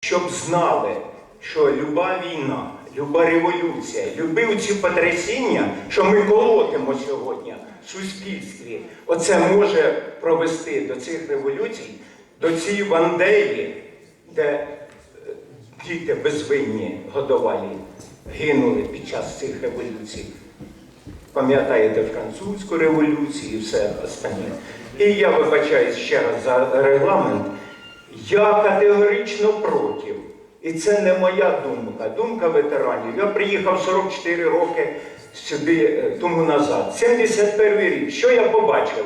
щоб знали, що люба війна, люба революція, любі ці потрясіння, що ми колотимо сьогодні в суспільстві, оце може провести до цих революцій, до цієї Вандеї, де е, діти безвинні годувалі гинули під час цих революцій. Пам'ятаєте французьку революцію і все останнє. І я вибачаюсь ще раз за регламент. Я категорично проти. І це не моя думка, думка ветеранів. Я приїхав 44 роки сюди е, тому назад. 71 рік. Що я побачив?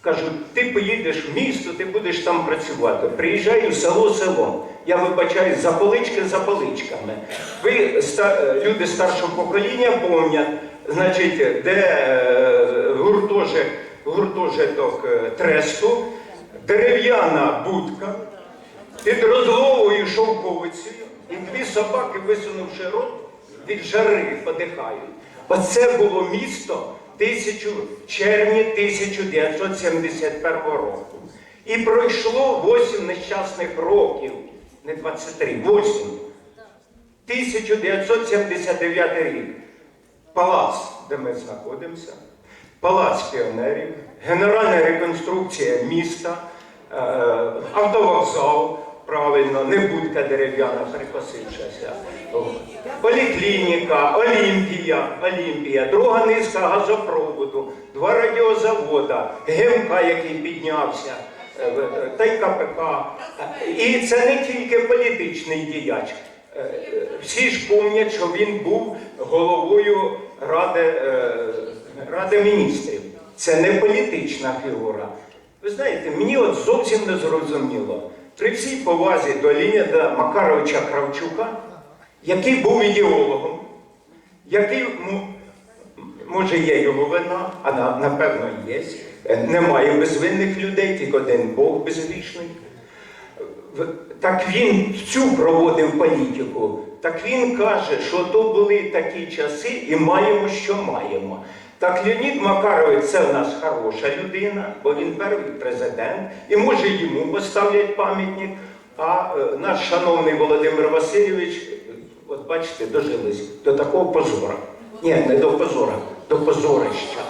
Кажу, ти поїдеш в місто, ти будеш там працювати. Приїжджаю в село селом. Я вибачаю за полички за поличками. Ви ста- е, люди старшого покоління помнять, значить, де е, гуртожиток, гуртожиток тресту, дерев'яна будка під розловою шовковицею, і дві собаки, висунувши рот, від жари подихають. Оце було місто тисячу, червні 1971 року. І пройшло 8 нещасних років, не 23, 8. 1979 рік. Палац, де ми знаходимося, палац піонерів, генеральна реконструкція міста, е, автовокзал, правильно, не будка дерев'яна прикосившася. Поліклініка, Олімпія, Олімпія, друга низка газопроводу, два радіозавода, ГМК, який піднявся, е, е, та й КПК. І це не тільки політичний діяч. Е, Всі ж пам'ятають, що він був головою Ради, Ради міністрів. Це не політична фігура. Ви знаєте, мені от зовсім не зрозуміло. При всій повазі до Леоніда Макаровича Кравчука, який був ідеологом, який, може, є його вина, а напевно є. Немає безвинних людей, тільки один Бог безгрішний. Так він цю проводив політику. Так він каже, що то були такі часи і маємо, що маємо. Так Леонід Макарович це в нас хороша людина, бо він перший президент, і може йому поставлять пам'ятник. А е, наш шановний Володимир Васильович, е, от бачите, дожились до такого позора. Ні, не до позора, до позорища.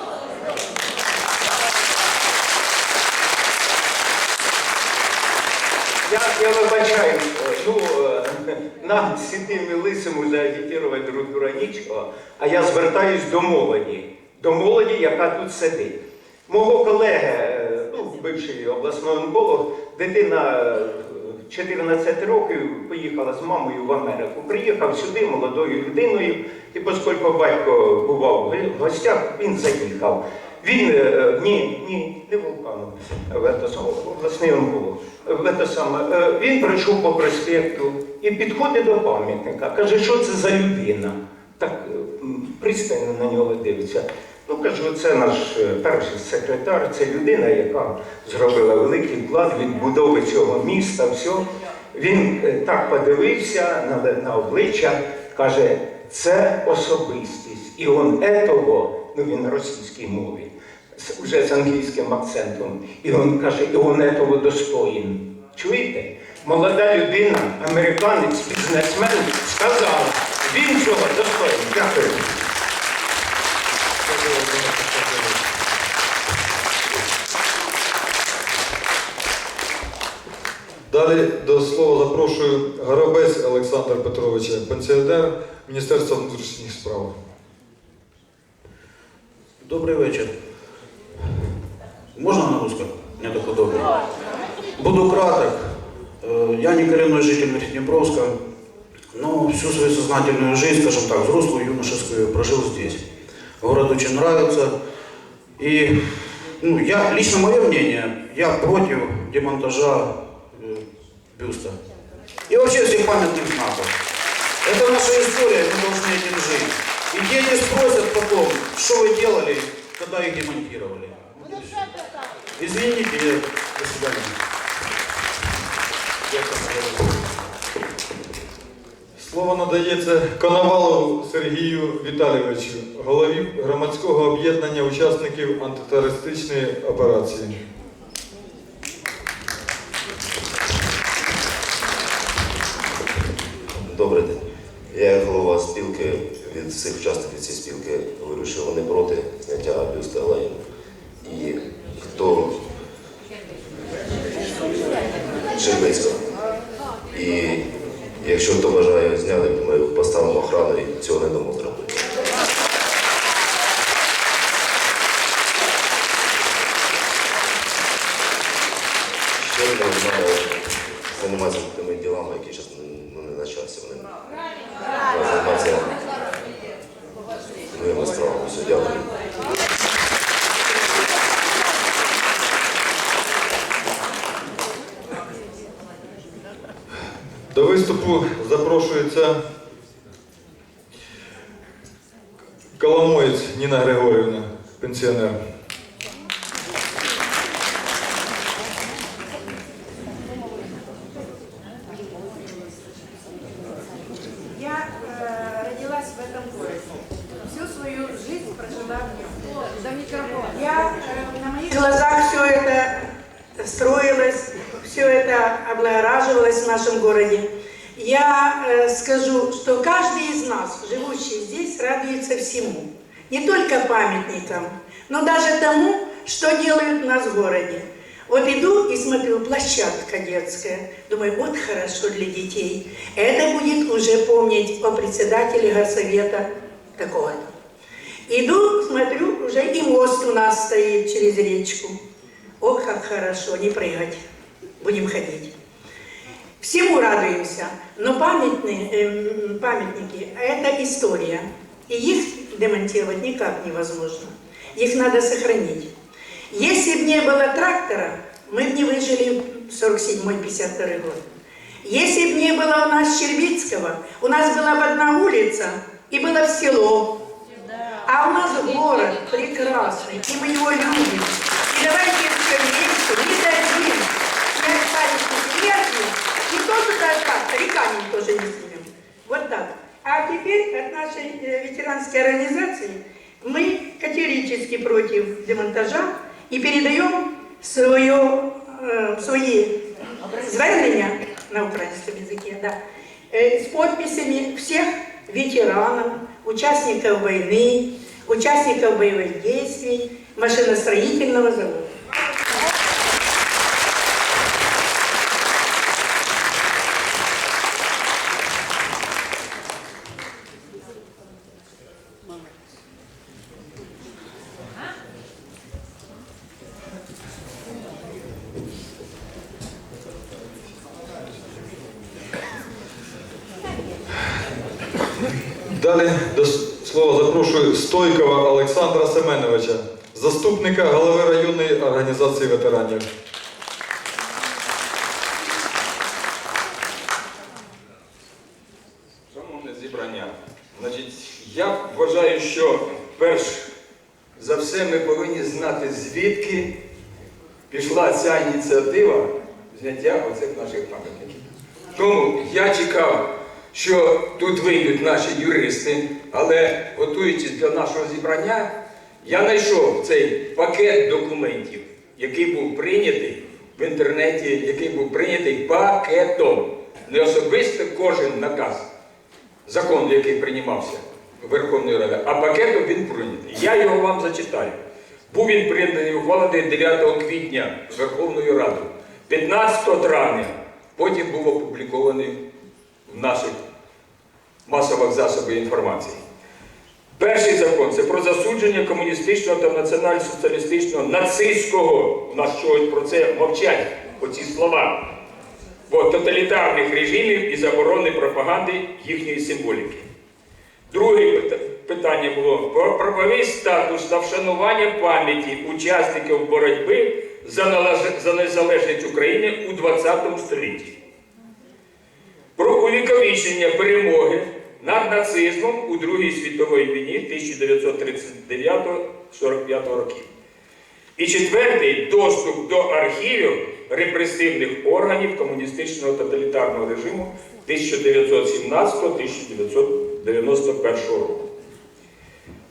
Я, я вибачаю, ну, е, нам сидим і лисому заагітувати друг друга а я звертаюсь до молоді, до молоді, яка тут сидить. Мого колеги, е, ну, бивший обласний онколог, дитина е, 14 років поїхала з мамою в Америку. Приїхав сюди молодою людиною, і оскільки батько бував в гостях, він заїхав. Він е, ні, ні, не вулкану, обласний онколог. Е, він прийшов по проспекту і підходить до пам'ятника. Каже, що це за людина? Так е, пристально на нього дивиться. Ну, кажу, це наш е, перший секретар, це людина, яка зробила великий вклад відбудови цього міста. Все. Він е, так подивився на, на обличчя, каже, це особистість. І он етого, ну він на російській мові, уже з англійським акцентом, і він каже, і он этого достоїн. Чуєте? Молода людина, американець, бізнесмен, сказав, він цього достоїн. Дякую. Далі до слова запрошую Горобець Олександра Петровича, пенсіонер Міністерства внутрішніх справ. Добрый вечер. Можно на русском? Мне так удобно. Буду краток. Э, Я не коренной житель Верхнепровска, но всю свою сознательную жизнь, скажем так, взрослую, юношескую, прожил здесь. Город очень нравится. И ну, я, лично мое мнение, я против демонтажа э, бюста. И вообще всех памятных знаков. Это наша история, мы должны этим жить. И дети спросят потом, что вы делали, когда их демонтировали. Извините, до свидания. Слово надається Коновалову Сергію Віталійовичу, голові громадського об'єднання учасників антитерористичної операції. Добрий день. Я голова спілки від всіх учасників цієї спілки говорю, що вони проти зняття бюста Леніна. І хто Червицького. І якщо хто бажає зняти, ми поставимо охрану і цього не дамо зробити. Ще не знаю займатися тими ділами, які зараз ну, не на часі. Вони треба займатися моїми справами. Все, дякую. До виступу запрошується и смотрю, площадка детская. Думаю, вот хорошо для детей. Это будет уже помнить о председателе горсовета такого-то. Иду, смотрю, уже и мост у нас стоит через речку. Ох, как хорошо, не прыгать. Будем ходить. Всему радуемся, но памятные, эм, памятники – это история. И их демонтировать никак невозможно. Их надо сохранить. Если бы не было трактора, мы бы не выжили в 47-52 год. Если бы не было у нас Щербицкого, у нас была бы одна улица и было в село. А у нас город прекрасный, и мы его любим. И давайте все вместе не дадим не оставить энергию, и тоже так, и камень тоже не снимем. Вот так. А теперь от нашей э, ветеранской организации мы категорически против демонтажа и передаем свое, э, свои звернення на українському языке, да, э, с подписями всех ветеранов, участников войны, участников боевых действий, машиностроительного завода. Шановне зібрання, значить, я вважаю, що перш за все ми повинні знати, звідки пішла ця ініціатива зняття оцих наших пам'ятників. Тому я чекав, що тут вийдуть наші юристи, але готуючись для нашого зібрання, я знайшов цей пакет документів, який був прийнятий в інтернеті, який був прийнятий пакетом. Не особисто кожен наказ, закон, який приймався Верховною Радою, а пакетом він прийнятий. Я його вам зачитаю. Був він прийнятий ухвалений 9 квітня Верховною Радою, 15 травня, потім був опублікований в наших масових засобах інформації. Перший закон це про засудження комуністичного та націонал-соціалістичного нацистського. У нас чогось про це мовчать, оці слова. Тоталітарних режимів і заборони пропаганди їхньої символіки. Друге питання було про правовий статус та вшанування пам'яті учасників боротьби за за незалежність України у ХХ столітті про увіковічення перемоги над нацизмом у Другій світовій війні 1939-45 років. І четвертий доступ до архівів репресивних органів комуністичного тоталітарного режиму 1917-1991 року.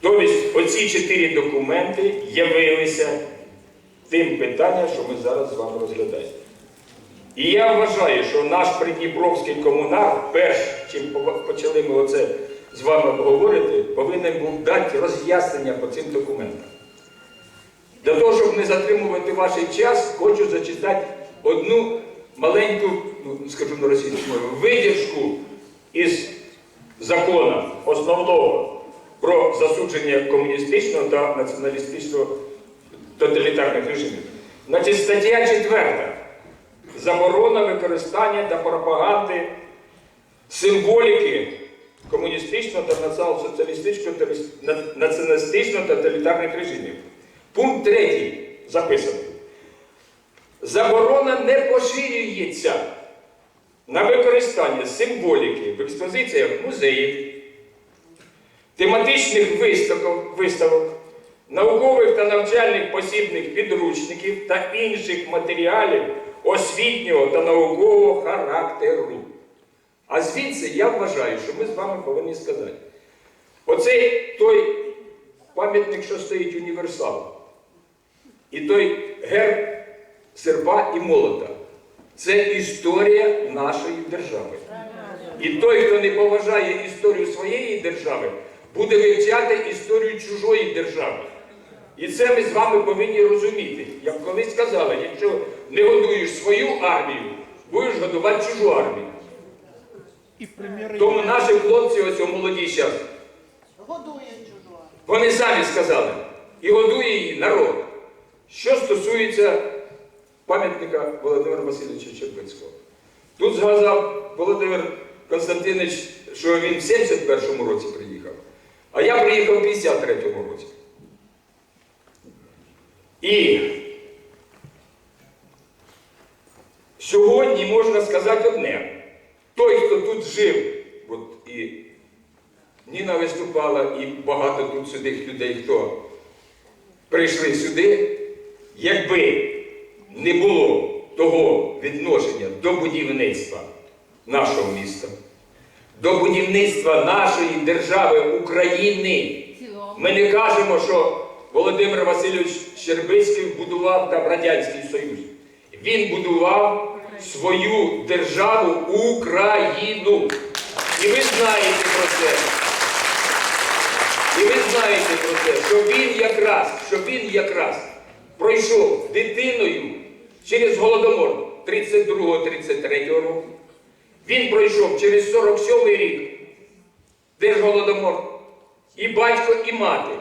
Тобто оці чотири документи явилися тим питанням, що ми зараз з вами розглядаємо. І я вважаю, що наш придніпровський комунар, перш чим почали ми оце з вами обговорити, повинен був дати роз'яснення по цим документам. Для того, щоб не затримувати ваш час, хочу зачитати одну маленьку, ну, скажу на російській мові, видержку із закону основного про засудження комуністичного та націоналістичного тоталітарних режимів. Значить, стаття 4. Заборона використання та пропаганди символіки комуністичного та націоналістичного тоталітарних режимів. Пункт 3 записаний. Заборона не поширюється на використання символіки в експозиціях музеїв, тематичних виставок, наукових та навчальних посібних підручників та інших матеріалів освітнього та наукового характеру. А звідси я вважаю, що ми з вами повинні сказати. Оцей той пам'ятник, що стоїть універсал, і той герб серпа і молота. Це історія нашої держави. І той, хто не поважає історію своєї держави, буде вивчати історію чужої держави. І це ми з вами повинні розуміти. Як колись сказали, якщо не годуєш свою армію, будеш годувати чужу армію. Тому наші хлопці, ось о, молоді зараз, вони самі сказали, і годує її народ. Що стосується пам'ятника Володимира Васильовича Чербицького. Тут згадав Володимир Константинович, що він в 71-му році приїхав, а я приїхав в 53-му році. І сьогодні можна сказати одне. Той, хто тут жив, от і Ніна виступала, і багато тут сидить людей, хто прийшли сюди, якби не було того відношення до будівництва нашого міста, до будівництва нашої держави України. Ми не кажемо, що Володимир Васильович Щербицький будував там Радянський Союз. Він будував свою державу Україну. І ви знаєте про це. І ви знаєте про те, що він якраз, що він якраз пройшов дитиною через Голодомор 32-33 року. Він пройшов через 47 рік Держголодомор. І батько, і мати.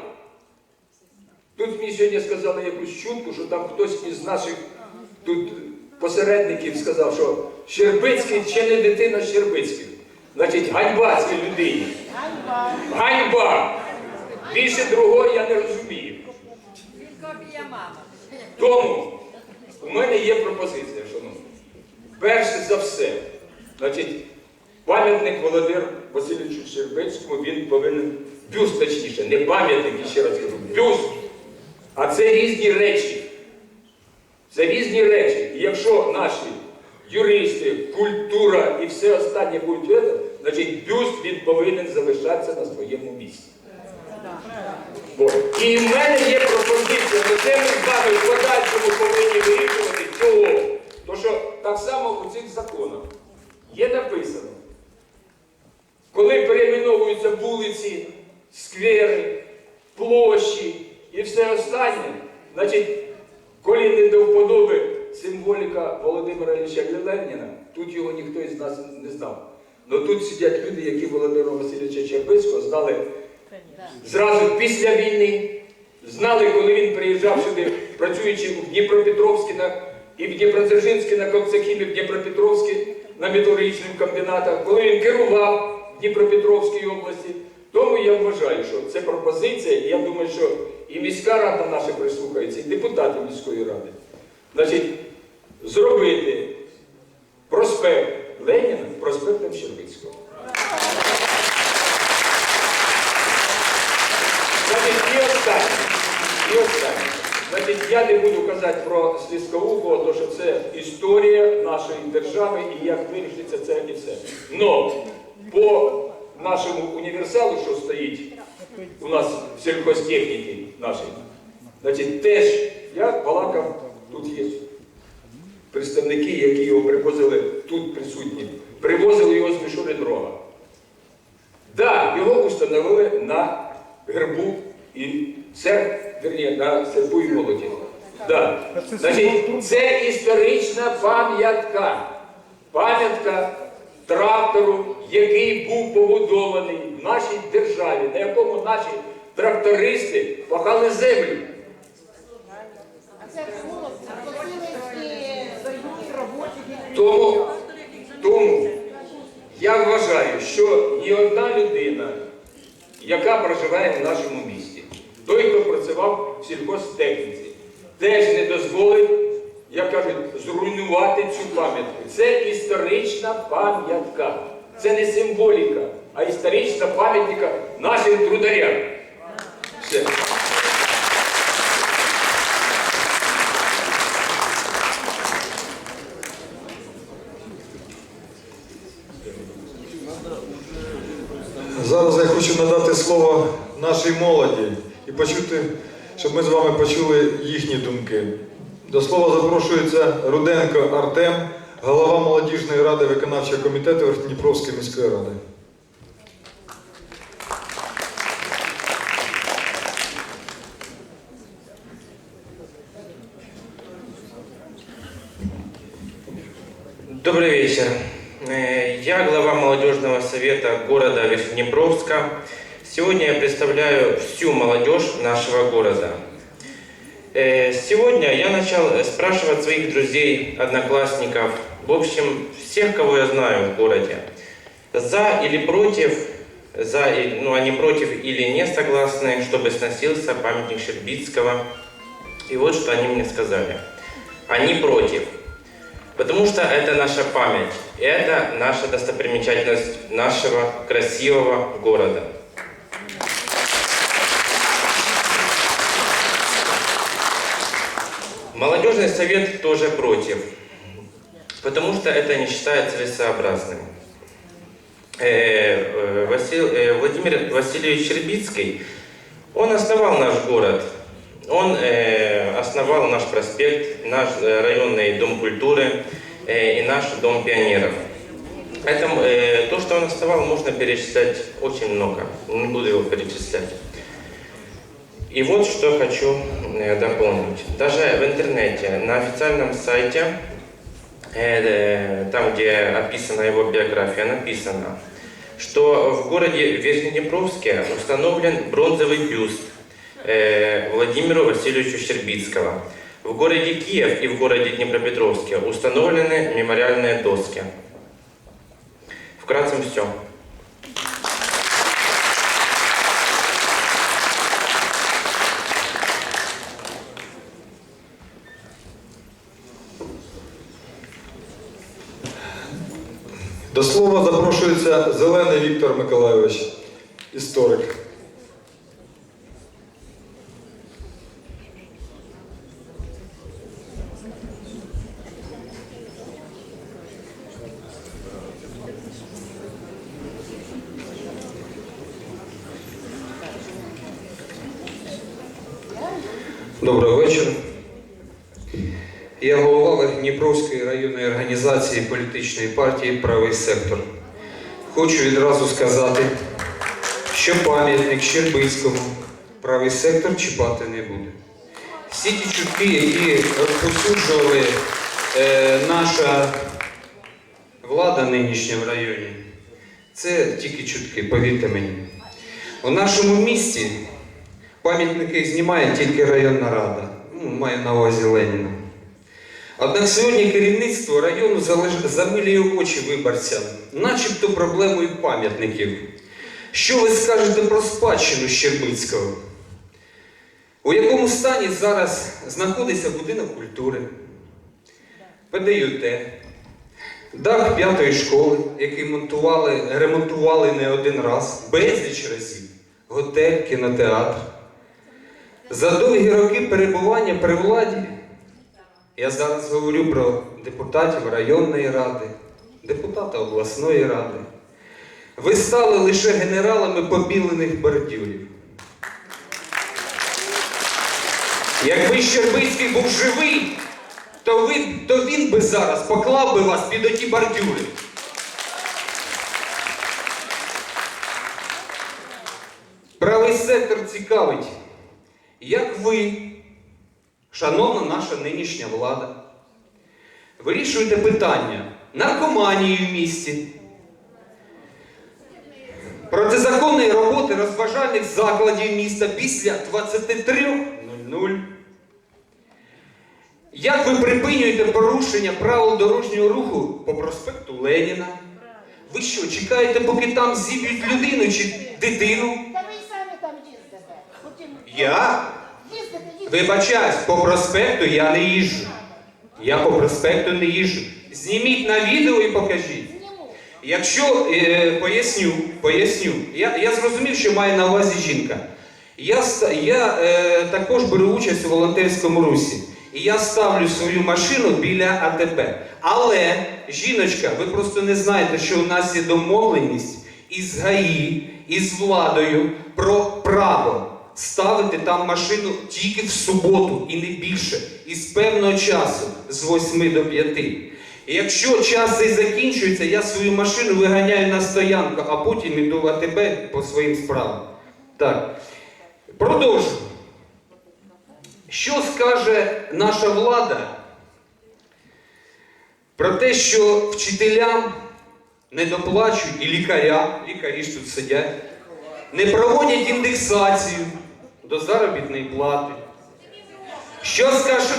Тут мені сьогодні сказали якусь чутку, що там хтось із наших тут посередників сказав, що Щербицький чи не дитина Щербицьких. Значить, ганьба цій людині. Ганьба! Більше другого я не розумію. Тому у мене є пропозиція, шановні. Перше за все, значить, пам'ятник Володимир Васильовичу Щербицькому, він повинен, бюст точніше, не пам'ятник, і ще раз кажу, бюст. А це різні речі. Це різні речі. І якщо наші юристи, культура і все останнє будуть, значить бюст він повинен залишатися на своєму місці. І в мене є пропозиція, але це ми з вами в подальшому повинні вирішувати цього. Тому що так само у цих законах є написано, коли перейменовуються вулиці, сквери, площі і все останнє, значить, коли не до вподоби символіка Володимира Ілліча Леніна, тут його ніхто із нас не знав. Але тут сидять люди, які Володимира Васильовича Чербицького знали зразу після війни. Знали, коли він приїжджав сюди, працюючи в Дніпропетровській і в Дніпродзержинській на Комцехімі, в Дніпропетровській на металургічних комбінатах, коли він керував в Дніпропетровській області. Тому я вважаю, що це пропозиція, і я думаю, що і міська рада наша прислухається, і депутати міської ради. Значить, зробити проспект Леніна проспектом Щербицького. І. Значить, я не буду казати про Слізкову, тому що це історія нашої держави і як вирішиться це і все. Но по нашому універсалу, що стоїть у нас в сільхозтехніці нашій, значить, теж я балакав, тут є представники, які його привозили тут присутні, привозили його з мішури Рога. Так, да, його установили на гербу і серп, верні, на серпу і молоті. Да. Значить, це історична пам'ятка. Пам'ятка трактору, який був побудований в нашій державі, на якому наші трактористи пахали землю. Це. Тому, тому я вважаю, що ні одна людина, яка проживає в нашому місті, той, хто працював в сільхозтехніці, теж не дозволить, як кажуть, зруйнувати цю пам'ятку. Це історична пам'ятка. Це не символіка, а історична пам'ятка нашим трударям. Все. Зараз я хочу надати слово нашій молоді почути, щоб ми з вами почули їхні думки. До слова запрошується Руденко Артем, голова молодіжної ради виконавчого комітету Верхньодніпровської міської ради. Добрый вечер. Э, Я глава молодежного совета города Верхнепровска. Сегодня я представляю всю молодежь нашего города. Э, Сегодня я начал спрашивать своих друзей, одноклассников, в общем, всех, кого я знаю в городе, за или против, за, ну, они против или не согласны, чтобы сносился памятник Щербицкого. И вот что они мне сказали. Они против. Потому что это наша память, это наша достопримечательность нашего красивого города. Молодежный совет тоже против, потому что это не считает целесообразным. Э, э, Васил- э, Владимир Васильевич Щербицкий, он основал наш город, он э, основал наш проспект, наш э, районный дом культуры и наш дом пионеров. Это, э, то, что он основал, можно перечислять очень много. Не буду его перечислять. И вот что хочу дополнить. Даже в интернете, на официальном сайте, э, э, там, где описана его биография, написано, что в городе Верхнеднепровске установлен бронзовый бюст э, Владимиру Васильевичу Щербицкого. В городе Киев и в городе Днепропетровске установлены мемориальные доски. Вкратце все. До слова запрошується Зелений Віктор Миколайович, історик. Доброго вечора. Я голова Верхніпровської районної організації політичної партії Правий сектор. Хочу відразу сказати, що пам'ятник Щербицькому правий сектор чіпати не буде. Всі ті чутки, які розповсюджували е, наша влада нинішня в районі, це тільки чутки, повірте мені. У нашому місті Пам'ятники знімає тільки районна рада, ну, маю на увазі Леніна. Однак сьогодні керівництво району замилює очі виборцям, начебто проблемою пам'ятників. Що ви скажете про спадщину Щербицького? У якому стані зараз знаходиться будинок культури, ПДЮТ, дах п'ятої школи, який монтували, ремонтували не один раз, безліч разів, готель, кінотеатр. За довгі роки перебування при владі, я зараз говорю про депутатів районної ради, депутата обласної ради, ви стали лише генералами побілених бордюрів. Якби Щербицький був живий, то, ви, то він би зараз поклав би вас під оті бордюри. Правий сектор цікавить, як ви, шановна наша нинішня влада, вирішуєте питання наркоманії в місті, протизаконної роботи розважальних закладів міста після 23.00. Як ви припинюєте порушення правил дорожнього руху по проспекту Леніна? Ви що, чекаєте, поки там зіб'ють людину чи дитину? Та ви самі там їздите. Я? Вибачаюсь, по проспекту я не їжджу. Я по проспекту не їжджу. Зніміть на відео і покажіть. Якщо е, поясню, поясню, я, я зрозумів, що має на увазі жінка. Я, я е, також беру участь у волонтерському русі. І я ставлю свою машину біля АТБ. Але, жіночка, ви просто не знаєте, що у нас є домовленість із ГАІ, із владою про право ставити там машину тільки в суботу і не більше, і з певного часу, з 8 до 5. І якщо час цей закінчується, я свою машину виганяю на стоянку, а потім іду в АТБ по своїм справам. Так. Продовжую. Що скаже наша влада про те, що вчителям не доплачують і лікарям, лікарі ж тут сидять, не проводять індексацію до заробітної плати? Що скаже,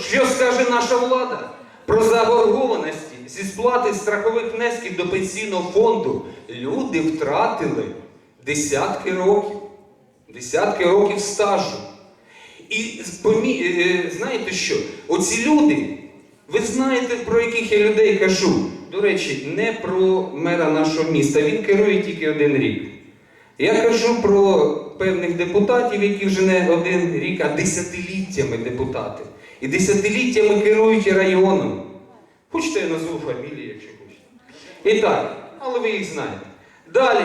що скаже наша влада про заборгованості зі сплати страхових внесків до пенсійного фонду? Люди втратили десятки років, десятки років стажу. І е, знаєте що? Оці люди, ви знаєте, про яких я людей кажу. До речі, не про мера нашого міста. Він керує тільки один рік. Я кажу про певних депутатів, які вже не один рік, а десятиліттями депутати. І десятиліттями керують районом. Хочете, я назву фамілії, якщо хочете. І так, але ви їх знаєте. Далі.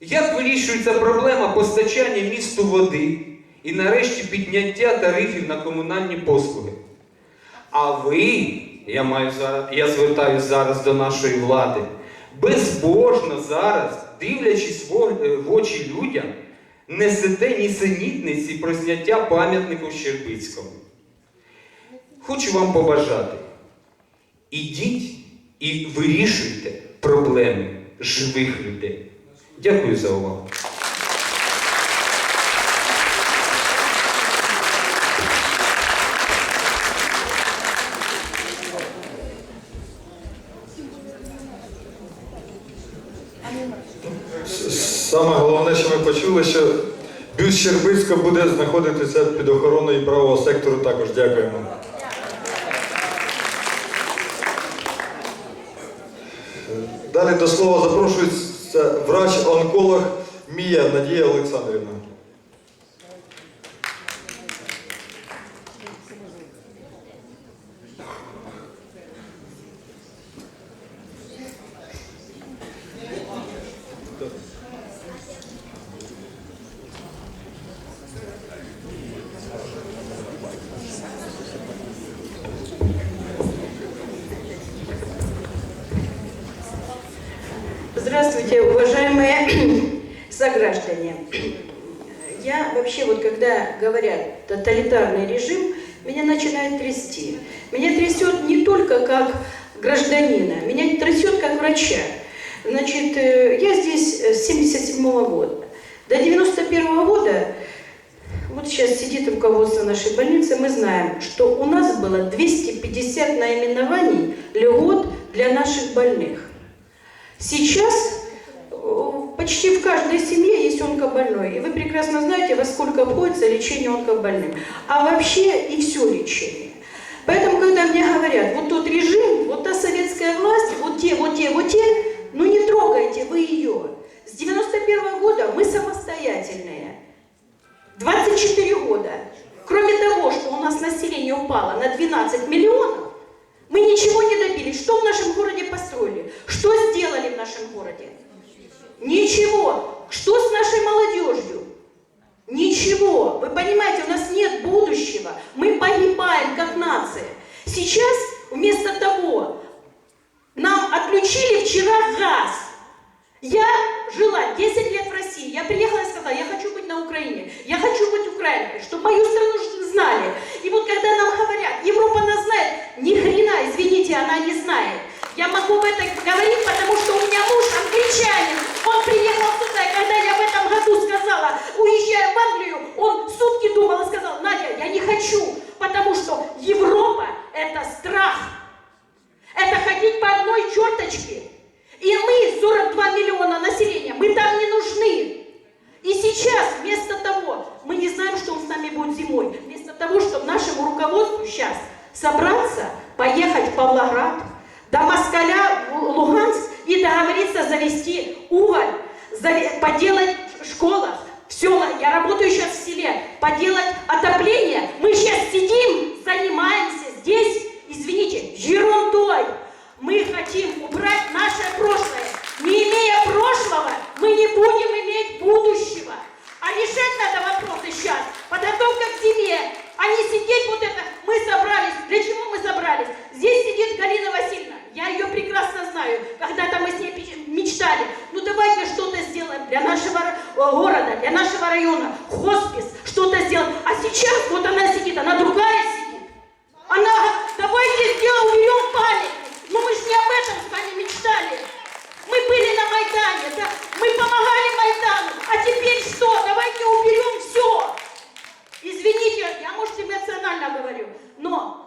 Як вирішується проблема постачання місту води і нарешті підняття тарифів на комунальні послуги? А ви, я маю зараз, я звертаюся зараз до нашої влади, безбожно зараз, дивлячись в, е, очі людям, несете нісенітниці про зняття пам'ятнику Щербицькому. Хочу вам побажати. Ідіть і вирішуйте проблеми живих людей. Дякую за увагу. Саме головне, що ми почули, що бюст Щербицька буде знаходитися під охороною правого сектору. Також дякуємо. Далі до слова запрошується врач-онколог Мія Надія Олександрівна. Трясти. Меня трясет не только как гражданина, меня трясет как врача. Значит, э, я здесь с 77 года. До 91 года, вот сейчас сидит руководство нашей больницы, мы знаем, что у нас было 250 наименований льгот для наших больных. Сейчас э, почти в каждой семье есть онкобольной. И вы прекрасно знаете, во сколько обходится лечение онкобольным. А вообще и все лечение. Поэтому, когда мне говорят, вот тот режим, вот та советская власть, вот те, вот те, вот те, ну не трогайте вы ее. С 91 года мы самостоятельные. 24 года. Кроме того, что у нас население упало на 12 миллионов, мы ничего не добились. Что в нашем городе построили? Что сделали в нашем городе? Ничего. Что с нашей молодежью? Ничего. Вы понимаете, у нас нет будущего. Мы как нация. Сейчас вместо того нам отключили вчера газ. Я жила 10 лет в России. Я приехала и сказала, Я хочу быть украинкой, чтобы мою страну знали. И вот когда нам говорят, Европа нас знает, ни хрена, извините, она не знает. Я могу об этом говорить, потому что у меня муж англичанин. Он приехал сюда, и когда я в этом году сказала, уезжаю в Англию, он сутки думал и сказал, Надя, я не хочу, потому что Европа – это страх. Это ходить по одной черточке. И мы, 42 миллиона населения, мы там не нужны. И сейчас, вместо того, мы не знаем, что с нами будет зимой, вместо того, чтобы нашему руководству сейчас собраться, поехать в Павлоград, до Москаля Луганск и договориться завести уголь, поделать в школах, в селах, я работаю сейчас в селе, поделать отопление. Мы сейчас сидим, занимаемся здесь, извините, ерундой. Мы хотим убрать наше прошлое. Не имея прошлого, мы не будем иметь будущего. А решать надо вопросы сейчас. Подготовка к зиме. А не сидеть вот это. Мы собрались. Для чего мы собрались? Здесь сидит Галина Васильевна. Я ее прекрасно знаю. Когда-то мы с ней мечтали. Ну давайте что-то сделаем для нашего города, для нашего района. Хоспис, что-то сделаем. А сейчас вот она сидит, она другая сидит. Она давайте сделаем, уберем памятник. Но мы же не об этом с вами мечтали. Мы были на Майдане, да? мы помогали Майдану. А теперь что? Давайте уберем все. Извините, я, может, эмоционально говорю, но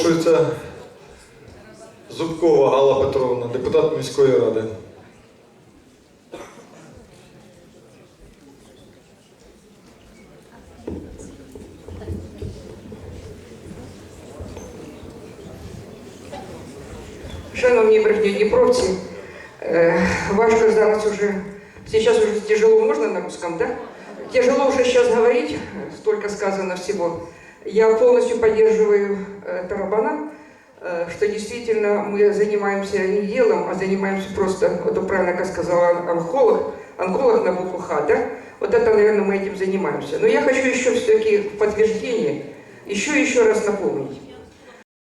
запрошується Зубкова Алла Петровна, депутат міської ради. Шановні Дніпровці, э, важко зараз уже, сейчас уже тяжело, можно на русском, да? Тяжело уже сейчас говорить, столько сказано всего. Я полностью поддерживаю Тарабана, э, что действительно мы занимаемся не делом, а занимаемся просто, вот правильно как сказала онколог, онколог на букву Х, да? Вот это, наверное, мы этим занимаемся. Но я хочу еще все-таки в подтверждение, еще еще раз напомнить.